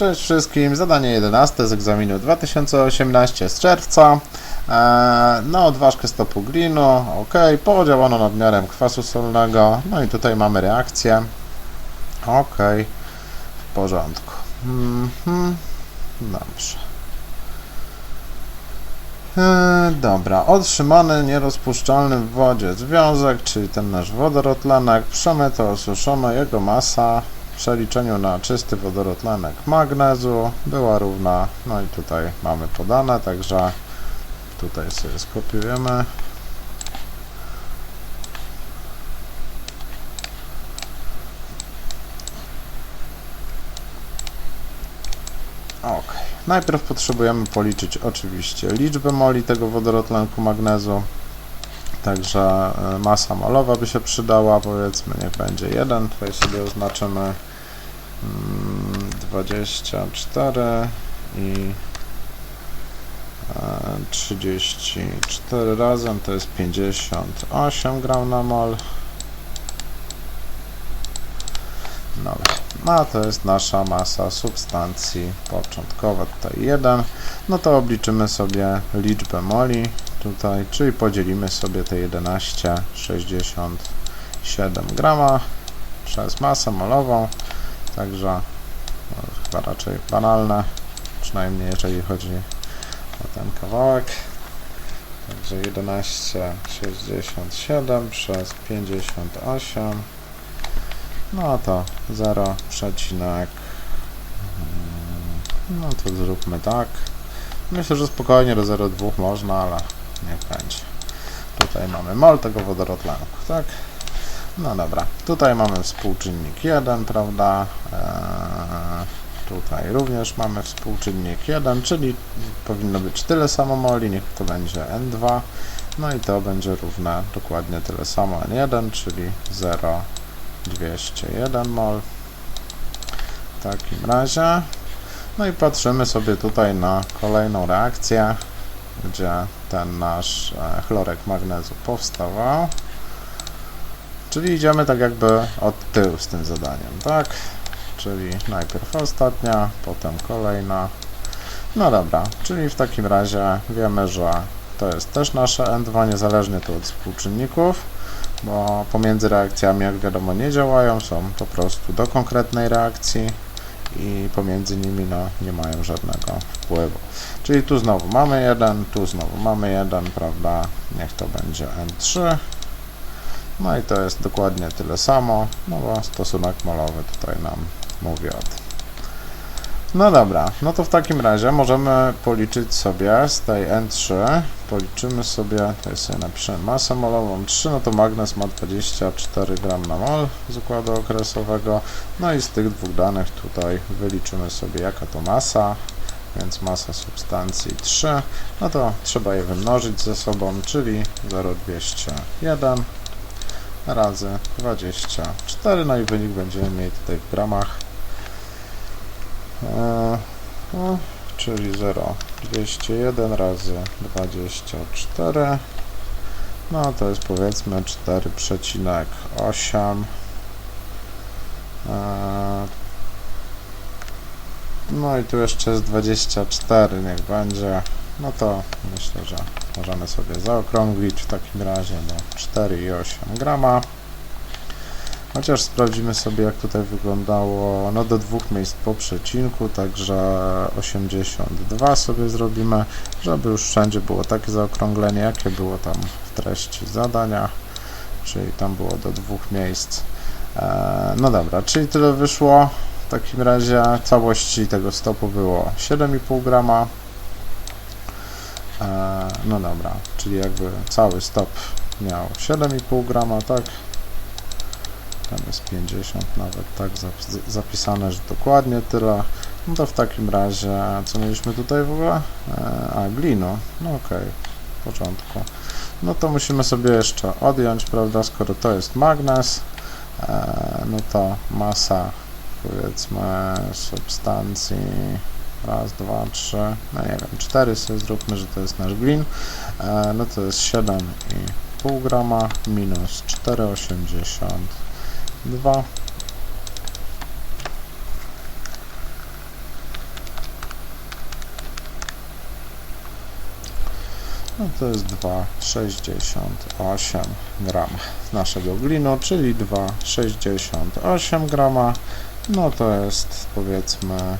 Cześć wszystkim, zadanie 11 z egzaminu 2018 z czerwca. Eee, na odważkę stopu glinu, ok, podziałano nadmiarem kwasu solnego, no i tutaj mamy reakcję. Ok, w porządku. Mhm, dobrze. Eee, dobra, otrzymany nierozpuszczalny w wodzie związek, czyli ten nasz wodorotlenek, przemyto osuszono, jego masa przeliczeniu na czysty wodorotlenek magnezu była równa, no i tutaj mamy podane, także tutaj sobie skopiujemy. Ok, najpierw potrzebujemy policzyć oczywiście liczbę moli tego wodorotlenku magnezu. Także e, masa molowa by się przydała, powiedzmy, niech będzie 1, tutaj sobie oznaczymy 24 i e, 34 razem to jest 58 gram na mol. No a to jest nasza masa substancji początkowa, tutaj 1. No to obliczymy sobie liczbę moli tutaj, czyli podzielimy sobie te 11,67 grama przez masę molową, także no, chyba raczej banalne, przynajmniej jeżeli chodzi o ten kawałek. Także 11,67 przez 58 no to 0, przecinek. No to zróbmy tak. Myślę, że spokojnie do 0,2 można, ale niech będzie. Tutaj mamy mol tego wodorotlenku, tak? No dobra, tutaj mamy współczynnik 1, prawda? Eee, tutaj również mamy współczynnik 1, czyli powinno być tyle samo moli, niech to będzie N2. No i to będzie równe dokładnie tyle samo N1, czyli 0, 201 mol. W takim razie. No i patrzymy sobie tutaj na kolejną reakcję, gdzie ten nasz e, chlorek magnezu powstawał. Czyli idziemy tak jakby od tyłu z tym zadaniem, tak? Czyli najpierw ostatnia, potem kolejna. No dobra, czyli w takim razie wiemy, że to jest też nasze N2, niezależnie tu od współczynników bo pomiędzy reakcjami, jak wiadomo, nie działają, są po prostu do konkretnej reakcji i pomiędzy nimi no, nie mają żadnego wpływu. Czyli tu znowu mamy jeden, tu znowu mamy jeden, prawda? Niech to będzie N3. No i to jest dokładnie tyle samo, no bo stosunek molowy tutaj nam mówi o tym. No dobra, no to w takim razie możemy policzyć sobie z tej N3, policzymy sobie, tutaj sobie napiszę masę molową 3, no to magnez ma 24 gram na mol z układu okresowego, no i z tych dwóch danych tutaj wyliczymy sobie jaka to masa, więc masa substancji 3, no to trzeba je wymnożyć ze sobą, czyli 0,201 razy 24, no i wynik będziemy mieli tutaj w gramach E, no, czyli 0, 201 razy 24, no to jest powiedzmy 4,8 e, no i tu jeszcze jest 24, niech będzie, no to myślę, że możemy sobie zaokrąglić w takim razie do 4,8 grama. Chociaż sprawdzimy sobie jak tutaj wyglądało no do dwóch miejsc po przecinku, także 82 sobie zrobimy, żeby już wszędzie było takie zaokrąglenie, jakie było tam w treści zadania, czyli tam było do dwóch miejsc. E, no dobra, czyli tyle wyszło. W takim razie całości tego stopu było 7,5 grama. No dobra, czyli jakby cały stop miał 7,5 grama, tak? tam jest 50 nawet tak zapisane, że dokładnie tyle. No to w takim razie, co mieliśmy tutaj w ogóle? E, a, glino. No okej, okay. w porządku. No to musimy sobie jeszcze odjąć, prawda, skoro to jest magnes, e, no to masa, powiedzmy, substancji raz, dwa, trzy, no nie wiem, cztery sobie zróbmy, że to jest nasz green, e, no to jest 7,5 grama minus 4,82 No to jest 2,68 gram naszego glinu, czyli 2,68 grama. No to jest powiedzmy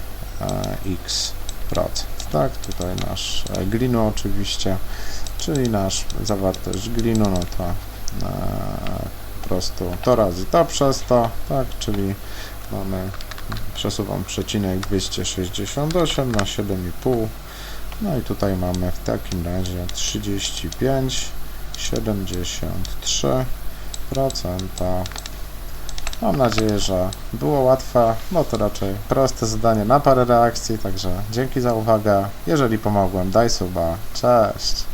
x procent. Tak, tutaj nasz e, glinu oczywiście, czyli nasz zawartość glinu, no to e, po prostu to razy to przez to, tak, czyli mamy, przesuwam przecinek 268 na 7,5 no i tutaj mamy w takim razie 35 73 procenta. Mam nadzieję, że było łatwe, bo to raczej proste zadanie na parę reakcji, także dzięki za uwagę. Jeżeli pomogłem, daj suba. Cześć!